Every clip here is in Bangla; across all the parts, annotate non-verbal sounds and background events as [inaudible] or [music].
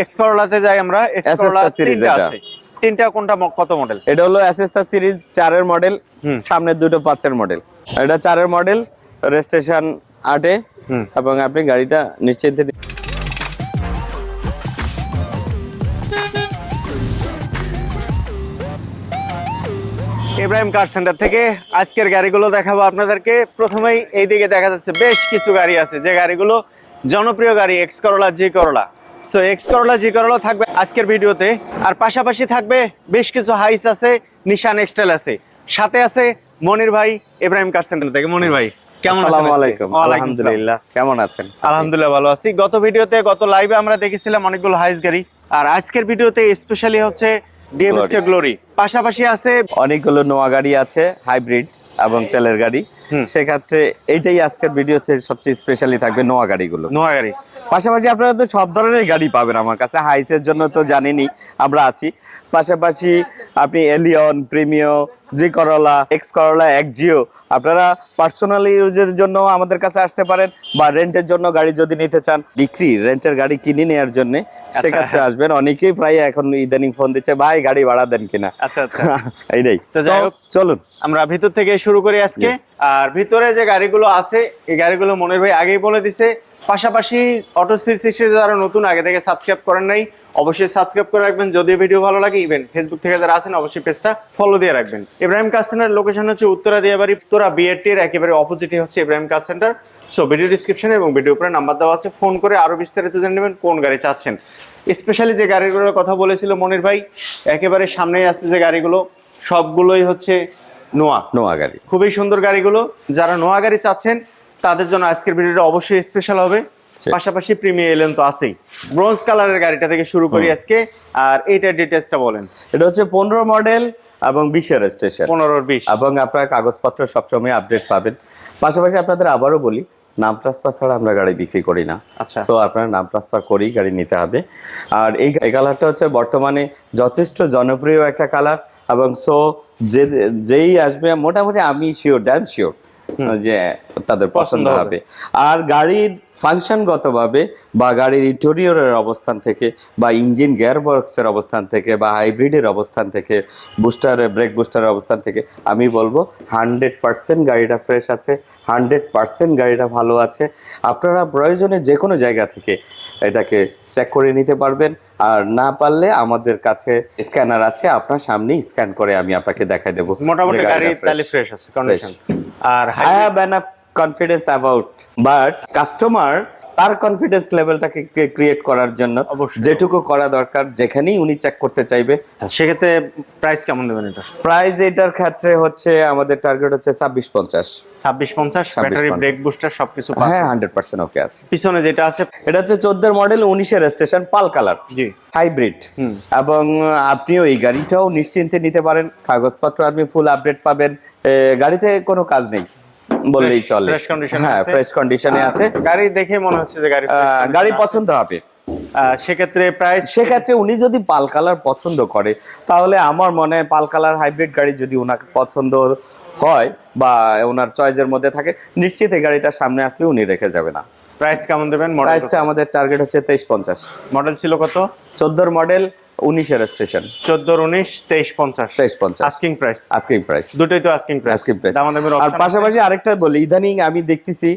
এক্স করোলাতে যাই আমরা এক্স করোলা তিনটা আছে। তিনটা কোনটা কত মডেল এটা হলো অ্যাসেস্তা সিরিজ চারের মডেল। সামনের দুটো পাঁচের মডেল এটা চারের মডেল রেজিস্ট্রেশন আটে। এবং আপনি গাড়িটা নিশ্চিন্তে ইব্রাহিম কার সেন্টার থেকে আজকের গাড়িগুলো দেখাবো আপনাদেরকে। প্রথমেই এইদিকে দেখা যাচ্ছে বেশ কিছু গাড়ি আছে। যে গাড়িগুলো জনপ্রিয় গাড়ি X Corolla G Corolla so X Corolla G Corolla থাকবে আজকের ভিডিওতে। আর পাশাপাশি থাকবে বেশ কিছু হাইস আছে নিশান এক্সটেল আছে। সাথে আছে মনির ভাই ইব্রাহিম কার সেন্টার থেকে। মনির ভাই কেমন আছেন আসসালামু আজকে? আলাইকুম। আলহামদুলিল্লাহ কেমন আছেন? আলহামদুলিল্লাহ ভালো আছি। গত ভিডিওতে গত লাইভে আমরা দেখেছিলাম অনেকগুলো হাইস গাড়ি। আর আজকের ভিডিওতে স্পেশালি হচ্ছে ডিএমএসকে গ্লোরি পাশাপাশি আছে অনেকগুলো নোয়া গাড়ি আছে হাইব্রিড এবং তেলের গাড়ি। সেক্ষেত্রে এইটাই আজকের ভিডিওতে সবচেয়ে স্পেশালি থাকবে নোয়া গাড়িগুলো। নোয়া গাড়ি। পাশাপাশি আপনারা তো সব ধরনের গাড়ি পাবেন আমার কাছে হাইসের জন্য তো জানেনই আমরা আছি। পাশাপাশি আপনি Allion Premio G Corolla X Corolla এক জিও আপনারা পার্সোনাল ইউজের জন্য আমাদের কাছে আসতে পারেন বা রেন্টের জন্য গাড়ি যদি নিতে চান বিক্রি রেন্টের গাড়ি কিনে নেওয়ার জন্য সেক্ষেত্রে আসবেন অনেকেই প্রায় এখন ইদানিং ফোন দিচ্ছে ভাই গাড়ি ভাড়া দেন কিনা? আচ্ছা আচ্ছা। [laughs] এইটাই। তো যাই হোক, চলুন। আমরা ভিতর থেকে শুরু করি আজকে। আর ভিতরে যে গাড়িগুলো আছে এই গাড়িগুলো মনির ভাই আগেই বলে দিছে পাশাপাশি অটো সিরিজে যারা নতুন আগে থেকে সাবস্ক্রাইব করেন নাই অবশ্যই সাবস্ক্রাইব করে রাখবেন। যদি ভিডিও ভালো লাগে ইভেন ফেসবুক থেকে যারা আছেন অবশ্যই পেজটা ফলো দিয়ে রাখবেন। ইব্রাহিম কার সেন্টার লোকেশন হচ্ছে উত্তরা দিয়াবাড়ি উত্তরা বিএটির একেবারে অপোজিটে হচ্ছে Ibrahim car centre so video ডিসক্রিপশনে এবং ভিডিও উপরে নাম্বার দেওয়া আছে। ফোন করে আরও বিস্তারিত জেনে নেবেন কোন গাড়ি চাচ্ছেন। স্পেশালি যে গাড়িগুলোর কথা বলেছিল মনির ভাই একেবারে সামনেই আছে যে গাড়িগুলো সবগুলোই হচ্ছে নোয়া। নোয়া গাড়ি। খুবই সুন্দর গাড়িগুলো। যারা নোয়া গাড়ি চাচ্ছেন তাদের জন্য আজকের ভিডিওটা অবশ্যই স্পেশাল হবে। পাশাপাশি প্রিমিয়ার এলেন তো আছেই। ব্রোঞ্জ কালারের গাড়িটা থেকে শুরু করি আজকে। আর এইটার ডিটেলসটা বলেন। এটা হচ্ছে পনেরো মডেল এবং বিশের স্টেশন পনেরোর বিশ। এবং আপনার কাগজপত্র সবসময় আপডেট পাবেন। পাশাপাশি আপনাদের আবারও বলি নাম ট্রান্সফার ছাড়া আমরা গাড়ি বিক্রি করি না। আচ্ছা। সো আপনার নাম ট্রান্সফার করেই গাড়ি নিতে হবে। আর এই এই কালারটা হচ্ছে বর্তমানে যথেষ্ট জনপ্রিয় একটা কালার এবং সো যে যেই আসবে মোটামুটি আমি শিওর ড্যাম শিওর যে তাদের পছন্দ হবে। আর গাড়ির ফাংশনগতভাবে বা গাড়ির ইন্টেরিয়রের অবস্থান থেকে বা ইঞ্জিন গিয়ারবক্সের অবস্থান থেকে বা হাইব্রিডের অবস্থান থেকে বুস্টারের ব্রেক বুস্টারের অবস্থান থেকে আমি বলব হান্ড্রেড পার্সেন্ট গাড়িটা ফ্রেশ আছে হান্ড্রেড পার্সেন্ট গাড়িটা ভালো আছে। আপনারা প্রয়োজনে যে কোনো জায়গা থেকে এটাকে চেক করে নিতে পারবেন। আর না পারলে আমাদের কাছে স্ক্যানার আছে আপনার সামনেই স্ক্যান করে আমি আপনাকে দেখাই দেবো মোটামুটি গাড়ি তাহলে ফ্রেশ আছে condition R I have enough confidence about but customer তার কনফিডেন্স লেভেলটাকে ক্রিয়েট করার জন্য যেটুকু করা দরকার যেখানেই উনি চেক করতে চাইবে। সেক্ষেত্রে প্রাইস কেমন দেবেন এটা? প্রাইস এটার ক্ষেত্রে হচ্ছে আমাদের টার্গেট হচ্ছে ছাব্বিশ পঞ্চাশ। ছাব্বিশ পঞ্চাশ ব্যাটারি ব্রেক বুস্টার সবকিছু হ্যাঁ হান্ড্রেড পার্সেন্ট ওকে আছে। পিছনে যেটা আছে এটা হচ্ছে চোদ্দের মডেল উনিশের স্টেশন পাল কালার জি। হাইব্রিড এবং আপনিও এই গাড়িটাও নিশ্চিন্তে নিতে পারেন। কাগজপত্র আপনি ফুল আপডেট পাবেন। গাড়িতে কোনো কাজ নেই। বললেই চলে। হ্যাঁ ফ্রেশ কন্ডিশনে আছে। গাড়ি দেখে মনে হচ্ছে যে গাড়ি গাড়ি পছন্দ হবে। সেক্ষেত্রে প্রাইস সেক্ষেত্রে উনি যদি পাল কালার পছন্দ করে তাহলে আমার মনে হয় পাল কালার হাইব্রিড গাড়ি যদি ওনাকে পছন্দ হয় বা ওনার চয়েসের মধ্যে থাকে নিশ্চিত এই গাড়িটা সামনে আসলে উনি রেখে যাবে না। প্রাইস কেমন দেবেন? প্রাইসটা আমাদের টার্গেট হচ্ছে তেইশ পঞ্চাশ। মডেল ছিল কত? চোদ্দোর মডেল উনিশের স্টেশন চোদ্দোর উনিশ তেইশ পঞ্চাশ। তেইশ পঞ্চাশ। আস্কিং প্রাইস আস্কিং প্রাইস দুটোই তো আস্কিং প্রাইস আস্কিং প্রাইস আর পাশাপাশি আরেকটা বলি ইদানিং আমি দেখতেছি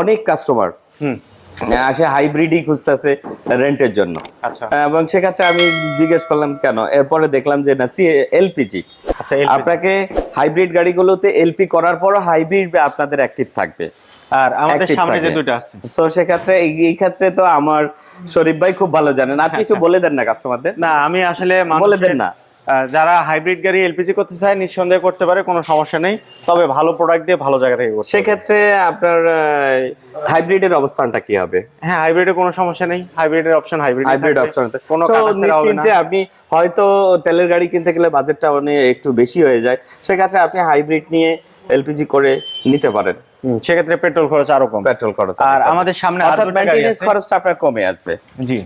অনেক কাস্টমার হুম। আসে হাইব্রিডই খুঁজতেছে রেন্টের জন্য। আচ্ছা। এবং সেক্ষেত্রে আমি জিজ্ঞেস করলাম কেন? এরপরে দেখলাম যে না সি এলপিজি আচ্ছা আপনাকে হাইব্রিড গাড়িগুলোতে এলপি করার পরও হাইব্রিড আপনাদের অ্যাক্টিভ থাকবে। আর আমাদের সামনে যে। দুটো আছে। সো সেক্ষেত্রে এই ক্ষেত্রে তো আমার শরীফ ভাই খুব ভালো জানেন। আপনি একটু বলে দেন না কাস্টমারদের না আমি আসলে বলে দেন না। যারা হাইব্রিড গাড়ি এলপিজি করতে চায় নিঃসন্দেহে করতে পারে কোনো সমস্যা নেই। তবে ভালো প্রোডাক্ট দিয়ে ভালো জায়গা থেকে করতে। সেক্ষেত্রে আপনার হাইব্রিডের অবস্থানটা কি হবে? হ্যাঁ হাইব্রিডে কোনো সমস্যা নেই। হাইব্রিডের অপশন হাইব্রিড হাইব্রিড অপশন কোনো। নিশ্চিন্তে আপনি হয়তো তেলের গাড়ি কিনতে গেলে বাজেটটা অনেক একটু বেশি হয়ে যায়। সেক্ষেত্রে আপনি হাইব্রিড নিয়ে এলপিজি করে নিতে পারেন। সেক্ষেত্রে পেট্রোল খরচ আরও কম পেট্রোল খরচ আর আমাদের সামনে আর অর্থাৎ মেইনটেনেন্স খরচটা আপনার কমে আসবে। জি।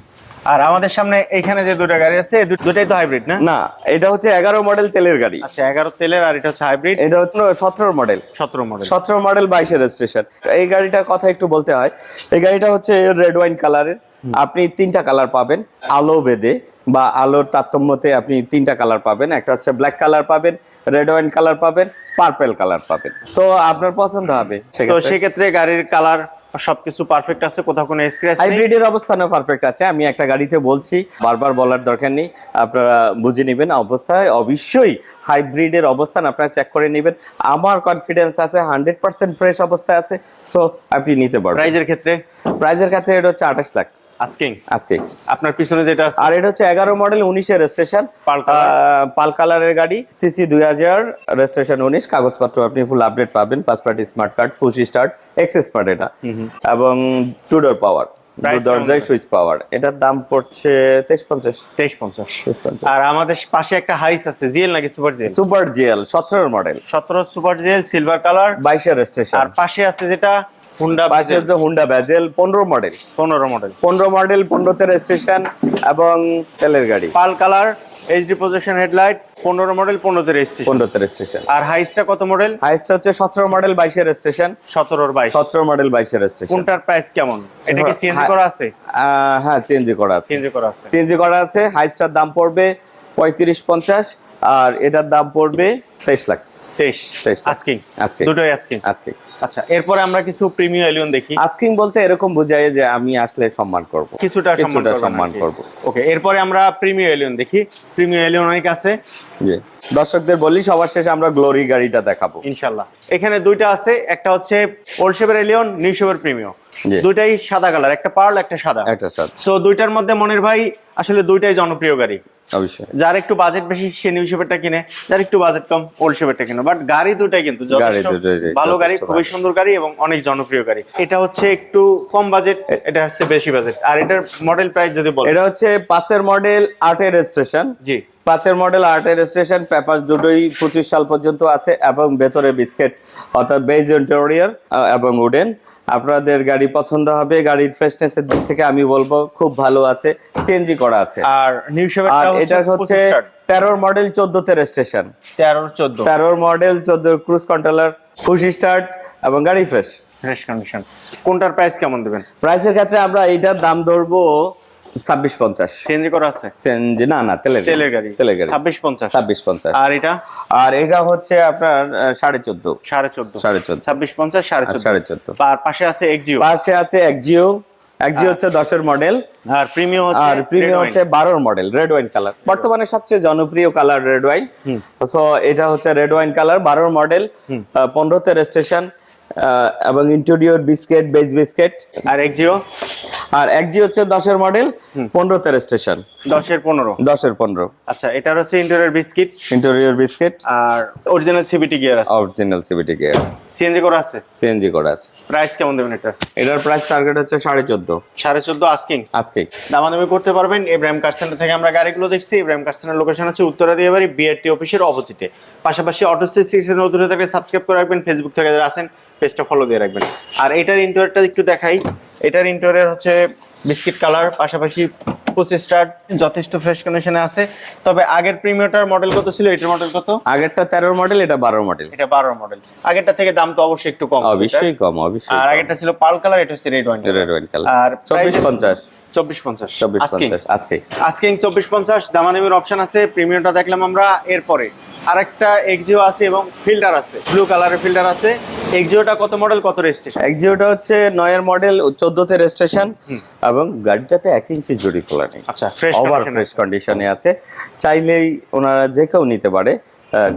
আর আমাদের সামনে এখানে যে দুটো গাড়ি আছে দুটাই তো হাইব্রিড না? না এটা হচ্ছে এগারো মডেল তেলের গাড়ি। আচ্ছা এগারো তেলের আর এটা হচ্ছে হাইব্রিড এটা হচ্ছে সতেরো মডেল সতেরো মডেল সতেরো মডেল বাইশের স্টেশন এই গাড়িটার কথা একটু বলতে হয়। এই গাড়িটা হচ্ছে রেড ওয়াইন কালারের আপনি তিনটা কালার পাবেন আলো বেদে বা আলোর তারতম্যতে আপনি তিনটা কালার পাবেন। একটা হচ্ছে ব্ল্যাক কালার পাবেন রেড ওয়াইন কালার পাবেন পার্পেল কালার পাবেন। সো আপনার পছন্দ হবে তো সেক্ষেত্রে। গাড়ির কালার সবকিছু পারফেক্ট আছে কোথাও কোনো স্ক্র্যাচ হাইব্রিডের অবস্থানও পারফেক্ট আছে। আমি একটা গাড়িতে বলছি বারবার বলার দরকার নেই আপনারা বুঝে নেবেন অবস্থায়। অবশ্যই হাইব্রিডের অবস্থান আপনারা চেক করে নেবেন। আমার কনফিডেন্স আছে হান্ড্রেড পার্সেন্ট ফ্রেশ অবস্থায় আছে। সো আপনি নিতে পারবেন। প্রাইজের ক্ষেত্রে? প্রাইজের ক্ষেত্রে এটা হচ্ছে আঠাশ লাখ। আস্কিং আজকে আপনার পিছনে যেটা আছে আর এটা হচ্ছে এগারো মডেল উনিশের রেজিস্ট্রেশন পাল কালারের গাড়ি সিসি দুই হাজার রেজিস্ট্রেশন উনিশ। কাগজপত্র আপনি ফুল আপডেট পাবেন। পাঁচ party smart card push start X smart এটা। এবং টু ডোর পাওয়ার দরজায় সুইচ পাওয়ার এটার দাম পড়ছে তেইশ পঞ্চাশ। তেইশ পঞ্চাশ। তেইশ পঞ্চাশ। আর আমাদের পাশে একটা হাইস আছে জিএল নাকি সুপার জিএল সুপার জিএল সতেরো মডেল সতেরো সুপার জিএল সিলভার কালার বাইশের রেজিস্ট্রেশন আর পাশে আছে যেটা হুন্ডা হুন্ডা ব্যাজেল পনেরো মডেল পনেরো মডেল পনেরো মডেল পনেরোতে রেজিস্ট্রেশন এবং তেলের গাড়ি। পাল কালার এইচডি হেডলাইট পনেরো মডেল পনেরোতে রেজিস্ট্রেশন পনেরোতে রেজিস্ট্রেশন আর কত মডেল হাইস্টটা হচ্ছে সতেরো মডেল বাইশের রেজিস্ট্রেশন সতেরোর বাইশ। সতেরো মডেল বাইশের রেজিস্ট্রেশন কোনটার প্রাইস কেমন? এটা কি সিএনজি। করা আছে? হ্যাঁ সিএনজি করা আছে। সিএনজি করা আছে। সিএনজি করা আছে হাইস্টার দাম পড়বে পঁয়ত্রিশ পঞ্চাশ আর এটার দাম পড়বে তেইশ লাখ। আস্কিং। দুটোই আস্কিং। আচ্ছা এরপরে আমরা কিছু প্রিমিয়াম এলিয়ন দেখি। আস্কিং বলতে এরকম বোঝায় যে আমি আসলে সম্মান করব। কিছুটা কিছুটা সম্মান করব। ওকে এরপরে আমরা প্রিমিয়াম এলিয়ন দেখি। প্রিমিয়াম এলিয়ন অনেক আছে। জি। দর্শকদের বলি সবার শেষে আমরা গ্লোরি গাড়িটা দেখাবো। ইনশাল্লাহ। এখানে দুইটা আছে একটা হচ্ছে ওল্ড শেপের এলিয়ন নিউ শেপের প্রিমিয়াম দুইটাই সাদা কালার একটা পার্ল একটা সাদা। একটা সাথে সো দুইটার মধ্যে মনের ভাই আসলে দুইটাই জনপ্রিয় গাড়ি। অবশ্যই। যার একটু বাজেট বেশি সে নিউ শেপেরটা কিনে। যার একটু বাজেট কম ওল্ড শেপেরটা কিনে। বাট গাড়ি দুটাই কিন্তু যথেষ্ট ভালো গাড়ি খুবই সুন্দর গাড়ি এবং অনেক জনপ্রিয় গাড়ি। এটা হচ্ছে একটু কম বাজেট এটা হচ্ছে বেশি বাজেট আর এটার মডেল প্রাইস যদি বল এটা হচ্ছে পাঁচের মডেল আটের রেজিস্ট্রেশন জি। পাঁচের মডেল আটের রেজিস্ট্রেশন পেপার দুটোই পঁচিশ সাল পর্যন্ত আছে এবং ভেতরে বিস্কেট অর্থাৎ বেজ ইন্টেরিয়র এবং উডেন আপনাদের গাড়ি পছন্দ হবে গাড়ির ফ্রেশনেস এর দিক থেকে আমি বলব খুব ভালো আছে সিএনজি করা আছে। আর নিউ আর এটা হচ্ছে তেরোর মডেল চোদ্দতে রেজিস্ট্রেশন তেরো চোদ্দ। তেরোর মডেল চোদ্দ ক্রুজ কন্ট্রোলার খুশি স্টার্ট এবং গাড়ি ফ্রেশ ফ্রেশ কন্ডিশন কোনটার প্রাইস কেমন দেবেন? প্রাইসের ক্ষেত্রে আমরা এইটার দাম ধরবো ছাব্বিশ পঞ্চাশ। সিএনজি করা আছে? সিএনজি না না তেলের তেলের গাড়ি। তেলের গাড়ি। ছাব্বিশ পঞ্চাশ। ছাব্বিশ পঞ্চাশ। আর এটা? আর এটা হচ্ছে আপনার সাড়ে চোদ্দ। সাড়ে চোদ্দ। সাড়ে চোদ্দ। ছাব্বিশ পঞ্চাশ সাড়ে চোদ্দ। সাড়ে চোদ্দ। আর পাশে আছে এক্সিও পাশে আছে একজিও একজিও হচ্ছে দশের মডেল আর প্রিমিয়াম হচ্ছে আর প্রিমিয়াম হচ্ছে বারোর মডেল রেড ওয়াইন কালার বর্তমানে সবচেয়ে জনপ্রিয় কালার রেড ওয়াইন সো এটা হচ্ছে রেড ওয়াইন কালার বারোর মডেল পনেরোতে রেজিস্ট্রেশন এবং ইন্টেরিয়র বিস্কেট বেজ বিস্কেট আর এক্সিও আর একজি হচ্ছে দশের মডেল পনেরোতে রেজিস্ট্রেশন দশের পনেরো? দশের পনেরো। আচ্ছা এটার হচ্ছে ইন্টেরিয়র বিস্কিট ইন্টেরিয়র বিস্কিট আর অরিজিনাল সিবিটি গিয়ার আছে। অরিজিনাল সিবিটি গিয়ার সিএনজি করা আছে? সিএনজি করা আছে। প্রাইস কেমন দেবেন এটা? এটার প্রাইস টার্গেট হচ্ছে সাড়ে চোদ্দ। সাড়ে চোদ্দ আস্কিং আজকে দামাদামি করতে পারবেন। ইব্রাহিম কার সেন্টার থেকে আমরা গাড়িগুলো দেখছি। ইব্রাহিম কার সেন্টার লোকেশন হচ্ছে উত্তরা দিয়ে বাড়ি বিআরটি অফিসের অপোজিটে পাশাপাশি অটো সিক্সের নতুন থাকলে সাবস্ক্রাইব করে রাখবেন। ফেসবুক থেকে যারা আছেন পেজটা ফলো দিয়ে রাখবেন। আর এটার ইন্টোয়ারটা একটু দেখাই। এটার ইন্টোরিয়র হচ্ছে বিস্কিট কালার পাশাপাশি পঁচিশ যথেষ্ট ফ্রেশ কন্ডিশনে আছে। তবে আগের প্রিমিয়ারটার মডেল কত ছিল? এটার মডেল কত? আগেরটা তেরোর মডেল এটা বারোর মডেল এটা বারো মডেল আগেরটা থেকে দাম তো অবশ্যই একটু কম। অবশ্যই কম অবশ্যই আর আগেরটা ছিল পাল কালার এটা হচ্ছে red wine red wine colour আর চব্বিশ পঞ্চাশ। চব্বিশ পঞ্চাশ। চব্বিশ পঞ্চাশ আজকে আজকে চব্বিশ পঞ্চাশ অপশন আছে প্রিমিয়ামটা দেখলাম আমরা এরপরে আরেকটা এক্সিও আছে এবং আছে। ব্লু কালারের আছে। এক্সিওটা কত মডেল কত রেজিস্ট্রেশন একজিওটা হচ্ছে নয়ের মডেল চোদ্দতে রেজিস্ট্রেশন এবং গাড়িটাতে এক ইঞ্চি জড়ি খোলা নেই। আচ্ছা ওভার ফ্রেশ কন্ডিশনে আছে। চাইলেই ওনারা যে কেউ নিতে পারে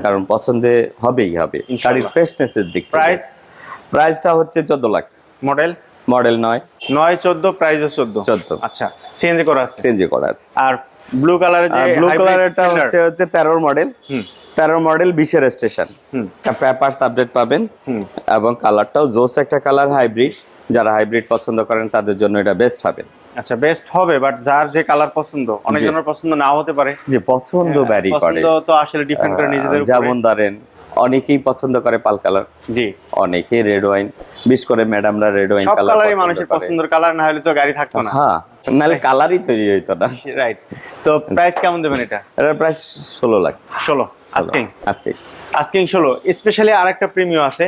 কারণ পছন্দে হবেই হবে। গাড়ির ফ্রেশনেসের দিক প্রাইস প্রাইসটা হচ্ছে চোদ্দ লাখ। মডেল মডেল নয়। নয় চোদ্দ প্রাইসও চোদ্দ। চোদ্দ। আচ্ছা চেঞ্জ করা আছে। চেঞ্জ করা আছে। আর ব্লু কালারের যে ব্লু কালারটা হচ্ছে হচ্ছে তেরোর মডেল তেরো মডেল বিশের স্টেশন হুম। পেপারস আপডেট পাবেন। হুম। এবং কালারটাও জোস একটা কালার হাইব্রিড যারা হাইব্রিড পছন্দ করেন তাদের জন্য এটা বেস্ট হবে। আচ্ছা বেস্ট হবে বাট যার যে কালার পছন্দ অনেকজনের পছন্দ নাও হতে পারে। যে পছন্দ ব্যারি করে পছন্দ তো আসলে ডিপেন্ড করে নিজেদের উপরে। যেমন ধরেন অনেকেই পছন্দ করে পাল কালার। জি। অনেকেই রেড ওয়াইন বিশেষ করে ম্যাডামরা রেড ওয়াইন সব কালারই মানুষের পছন্দের কালার না হলে তো গাড়ি থাকতো না। হ্যাঁ নালে কালারই তৈরি হইতো না। রাইট তো প্রাইস কেমন দেবেন এটা? এটার প্রাইস ষোলো লাখ। ষোলো আজকে আজকে আজকে ষোলো স্পেশালি আরেকটা প্রিমিয়াম আছে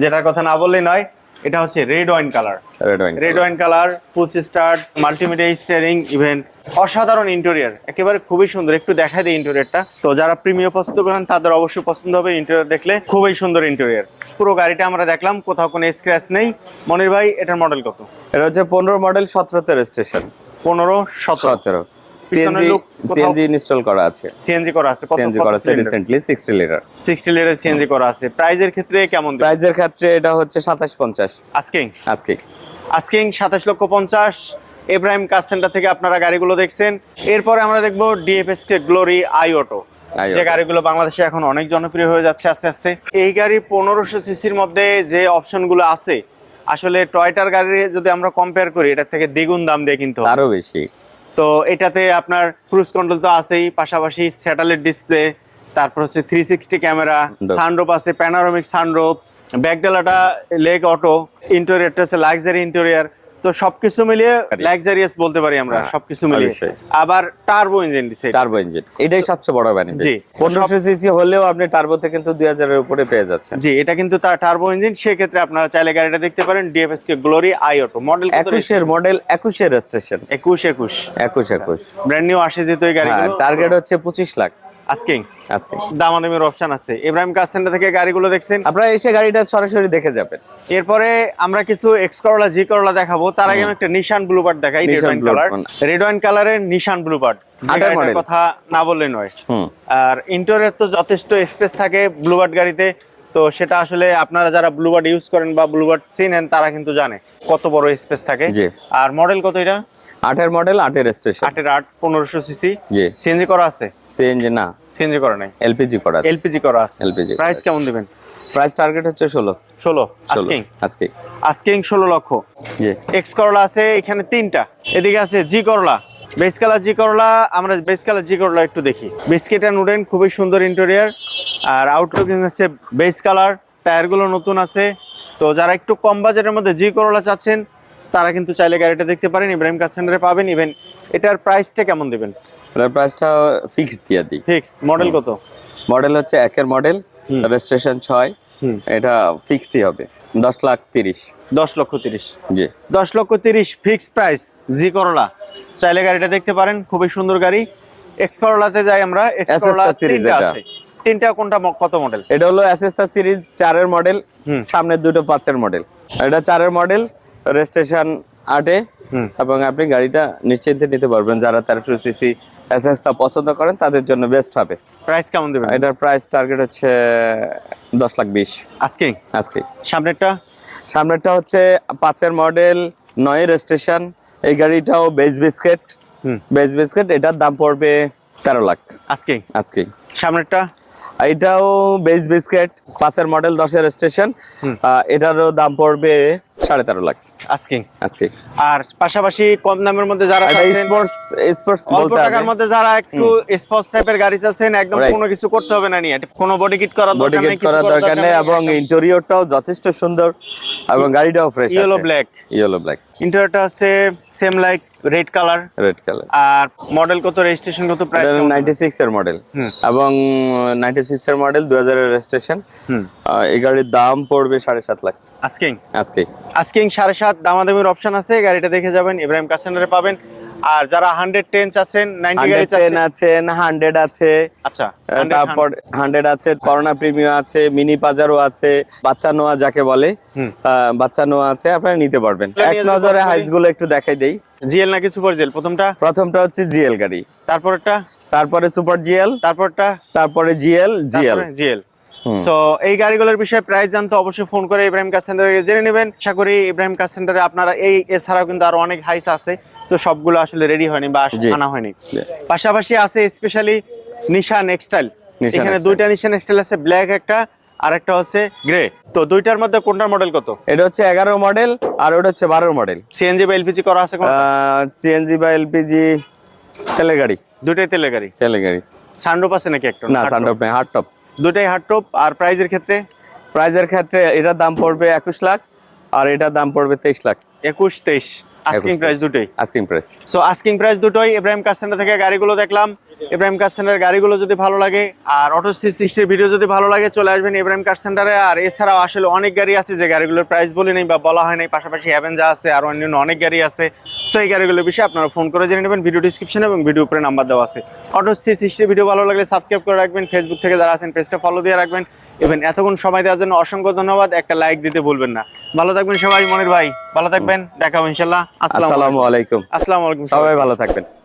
যেটার কথা না বললেই নয় এটা হচ্ছে red wine colour red wine red wine colour full start multimedia steering even অসাধারণ ইন্টেরিয়ার একেবারে খুবই সুন্দর। একটু দেখাই দিই ইন্টেরিয়রটা তো যারা প্রিমিয়াম পছন্দ করেন তাদের অবশ্যই পছন্দ হবে ইন্টেরিয়র দেখলে। খুবই সুন্দর ইন্টেরিয়র পুরো গাড়িটা আমরা দেখলাম কোথাও কোনো স্ক্র্যাচ নেই। মনির ভাই এটার মডেল কত? এটা হচ্ছে পনেরো মডেল সতেরোতে রেজিস্ট্রেশন পনেরো সতেরো। সিএনজি সিএনজি ইনস্টল করা আছে। সিএনজি করা আছে সিএনজি করা আছে recently sixty litre sixty litre CNG করা আছে। প্রাইজের ক্ষেত্রে কেমন? প্রাইজের ক্ষেত্রে এটা হচ্ছে সাতাশ পঞ্চাশ। আস্কিং আজকে আস্কিং সাতাশ লক্ষ পঞ্চাশ। এব্রাহিম কার সেন্টার থেকে আপনারা গাড়িগুলো দেখছেন। এরপরে আমরা দেখব DFS K Glory I auto যে গাড়িগুলো বাংলাদেশে এখন অনেক জনপ্রিয় হয়ে যাচ্ছে আস্তে আস্তে। এই গাড়ি পনেরোশো সিসির মধ্যে যে অপশনগুলো আছে আসলে টয়টার গাড়ি যদি আমরা কম্পেয়ার করি এটার থেকে দ্বিগুণ দাম দিয়ে কিনতে। তারও বেশি। তো এটাতে আপনার ক্রুজ কন্ট্রোল তো আছেই পাশাপাশি স্যাটেলাইট ডিসপ্লে তারপর হচ্ছে থ্রি সিক্সটি ক্যামেরা. সানরোপ আছে প্যানারোমিক সানরোপ ব্যাকডালাটা লেগ অটো ইন্টেরিয়ারটা আছে লাক্সারি ইন্টেরিয়র তো সবকিছু মিলিয়ে লাক্সারিয়াস বলতে পারি আমরা হ্যাঁ, সবকিছু মিলিয়ে। আবার টার্বো ইঞ্জিন দিছে টার্বো ইঞ্জিন এটাই সবচেয়ে বড় জি। বেনিফিট পনেরোশো সিসি হলেও আপনি টার্বোতে কিন্তু দুই হাজারের উপরে পেয়ে যাচ্ছেন। জি এটা কিন্তু তার টার্বো ইঞ্জিন সেক্ষেত্রে আপনারা চাইলে গাড়িটা দেখতে পারেন DFS K Glory I auto model একুশের মডেল একুশের রেজিস্ট্রেশন একুশ একুশ। একুশ একুশ। ব্র্যান্ড নিউ আসে যেহেতু এই হ্যাঁ গাড়িগুলো টার্গেট হচ্ছে পঁচিশ লাখ। আস্কিং আজকে দামাদামির অপশন আছে। ইব্রাহিম কার সেন্টার থেকে গাড়িগুলো দেখছেন? আপনারা এসে গাড়িটা সরাসরি দেখে যাবেন। এরপরে আমরা কিছু এক্স করলা জি করলা দেখাবো। তার আগে আমি একটা নিশান ব্লু পার্ট দেখাই red wine colour. Red wine কালারের নিশান ব্লুবার্ড পার্ট। কথা না বললে নয়। আর ইন্টোরের তো যথেষ্ট স্পেস থাকে ব্লু ব্লুবার্ড গাড়িতে। তো সেটা আসলে আপনারা যারা ব্লুবার্ড ইউজ করেন বা ব্লুবার্ড চিনেন তারা কিন্তু জানে কত বড় স্পেস থাকে। আর মডেল কত এটা? আটের মডেল আটের রেজিস্ট্রেশন আটের আট পনেরোশো সিসি সিএনজি করা আছে? সিএনজি না। সিএনজি করা নাই। এলপিজি করা এলপিজি করা আছে। এলপিজি প্রাইস কেমন দিবেন? প্রাইস টার্গেট হচ্ছে ষোলো। ষোলো। আস্কিং আজকে আস্কিং ষোলো লক্ষ। জি। এক্স করলা আছে এখানে তিনটা। এদিকে আছে G Corolla base colour G Corolla আমরা বেস কালার জি করলা একটু দেখি। বিস্কিট অ্যান্ড উডেন খুবই সুন্দর ইন্টেরিয়ার আর আউটলুকিং হচ্ছে বেস কালার টায়ারগুলো নতুন আছে। তো যারা একটু কম বাজেটের মধ্যে জি করলা চাচ্ছেন তারা কিন্তু চাইলে গাড়িটা দেখতে পারেন ইব্রাহিম কার সেন্টারে পাবেন। ইভেন এটার প্রাইসটা কেমন দেবেন? এটার প্রাইসটা ফিক্স দিয়ে দিই। ফিক্স মডেল কত? মডেল হচ্ছে একের মডেল। রেজিস্ট্রেশন ছয়। এটা ফিক্সডই হবে। দশ লাখ তিরিশ। দশ লক্ষ তিরিশ। জি। দশ লক্ষ তিরিশ ফিক্স প্রাইস জি করলা। চাইলে গাড়িটা দেখতে পারেন খুবই সুন্দর গাড়ি। এক্স করলাতে যাই আমরা এক্স SS করলা টা তিনটা এটা। আছে। তিনটা কোনটা কত মডেল এটা হলো এসএসটা সিরিজ চারের মডেল। সামনের দুটো পাঁচের মডেল এটা চারের মডেল রেজিস্ট্রেশন আটে। এবং আপনি গাড়িটা নিশ্চিন্তে নিতে পারবেন যারা তেরোশো সিসি এসএসটা পছন্দ করেন তাদের জন্য বেস্ট হবে। প্রাইস কেমন দেবেন? এটার প্রাইস টার্গেট হচ্ছে দশ লাখ বিশ। আজকে? আজকে। সামনেরটা? সামনেরটা হচ্ছে পাঁচের মডেল নয় রেজিস্ট্রেশন এই গাড়িটাও বেস বিস্কেট। হুম। বেস বিস্কেট এটার দাম পড়বে তেরো লাখ। আজকে? আজকে। সামনেরটা? এটাও বেস বিস্কেট পাঁচের মডেল দশের স্টেশন। এটারও দাম পড়বে সাড়ে তেরো লাখ। আজকে? আজকে। আর পাশাপাশি কম দামের মধ্যে যারা স্পোর্টস স্পোর্টস অল্প টাকার মধ্যে যারা একটু স্পোর্টস টাইপের গাড়ি চাচ্ছেন একদম কোনো কিছু করতে হবে না নিয়ে। কোনো বডি কিট করার বডি কিট করার দরকার নেই এবং ইন্টেরিয়রটাও যথেষ্ট সুন্দর এবং গাড়িটাও fresh yellow black yellow black আছে same like red colour red colour আর মডেল কত রেজিস্ট্রেশন কত প্রাইস এটা নাইনটি সিক্স এর মডেল এবং নাইনটি সিক্স এর মডেল দু এর রেজিস্ট্রেশন এই গাড়ির দাম পড়বে সাড়ে সাত লাখ। আজকে আজকে আজকিং সাড়ে সাত দামাদামির অপশন আছে গাড়িটা দেখে যাবেন ইব্রাহিম কাসেন্ডারে পাবেন। আর যারা হান্ড্রেড টেন চাচ্ছেন নাইনটি গাড়ি হান্ড্রেড টেন আছেন হান্ড্রেড আছে। আচ্ছা তারপর হান্ড্রেড আছে করোনা প্রিমিয়াম আছে মিনি পাজারও আছে বাচ্চা নোয়া যাকে বলে বাচ্চা নোয়া আছে আপনারা নিতে পারবেন। এক নজরে হাইসগুলো একটু দেখাই দেই। জিএল নাকি সুপার জিএল প্রথমটা? প্রথমটা হচ্ছে জিএল গাড়ি। তারপরটা? তারপরে সুপার জিএল তারপরটা? তারপরে জিএল জিএল। জিএল। সো এই গাড়িগুলোর বিষয়ে প্রাইস জানতে অবশ্যই ফোন করে ইব্রাহিম কার সেন্টারে জেনে নেবেন। আশা করি ইব্রাহিম কার সেন্টারে আপনারা এই এছাড়াও কিন্তু আরও অনেক হাইস আছে। তো সবগুলো আসলে রেডি হয়নি বা আনা হয়নি। পাশাপাশি আছে স্পেশালি নিশান এক্সটাইল এখানে দুইটা নিশান এক্সটাইল আছে ব্ল্যাক একটা আর একটা হচ্ছে গ্রে তো দুইটার মধ্যে কোনটার মডেল কত? এটা হচ্ছে এগারো মডেল আর ওটা হচ্ছে বারো মডেল সিএনজি বা এলপিজি করা আছে সিএনজি বা এলপিজি তেলের গাড়ি। দুইটাই তেলের গাড়ি? তেলের গাড়ি। সানরুপ আছে নাকি একটা? না সানটপ নেই হার্ড টপ দুইটাই হার্ড টপ আর প্রাইজের ক্ষেত্রে? প্রাইজের ক্ষেত্রে এটার দাম পড়বে একুশ লাখ আর এটার দাম পড়বে তেইশ লাখ। একুশ তেইশ। আস্কিং প্রাইস দুটোই। Asking price so asking price দুটোই। ইব্রাহিম কার থেকে গাড়িগুলো দেখলাম। ইব্রাহিম কার সেন্টারের গাড়িগুলো যদি ভালো লাগে আর অটো থ্রি সিক্সটির ভিডিও যদি ভালো লাগে চলে আসবেন ইব্রাহিম কার সেন্টারে আর এছাড়াও আসলে অনেক গাড়ি আছে যে গাড়িগুলোর প্রাইস বলি নেই বা বলা হয় নাই পাশাপাশি অ্যাভেঞ্জা আছে আর অন্যান্য অনেক গাড়ি আছে। সো এই গাড়িগুলোর বিষয়ে আপনারা ফোন করে জেনে নেবেন ভিডিও ডিসক্রিপশনে এবং ভিডিও উপরে নাম্বার দেওয়া আছে। অটো থ্রি সিক্সটির ভিডিও ভালো লাগলে সাবস্ক্রাইব করে রাখবেন ফেসবুক থেকে যারা আছেন পেজটা ফলো দিয়ে রাখবেন। ইভেন এতক্ষণ সময় দেওয়ার জন্য অসংখ্য ধন্যবাদ একটা লাইক দিতে ভুলবেন না। ভালো থাকবেন সবাই মনির ভাই। ভালো থাকবেন দেখা হবে ইনশাল্লাহ আসসালামু আলাইকুম। আসসালামু আলাইকুম সবাই। ভালো থাকবেন।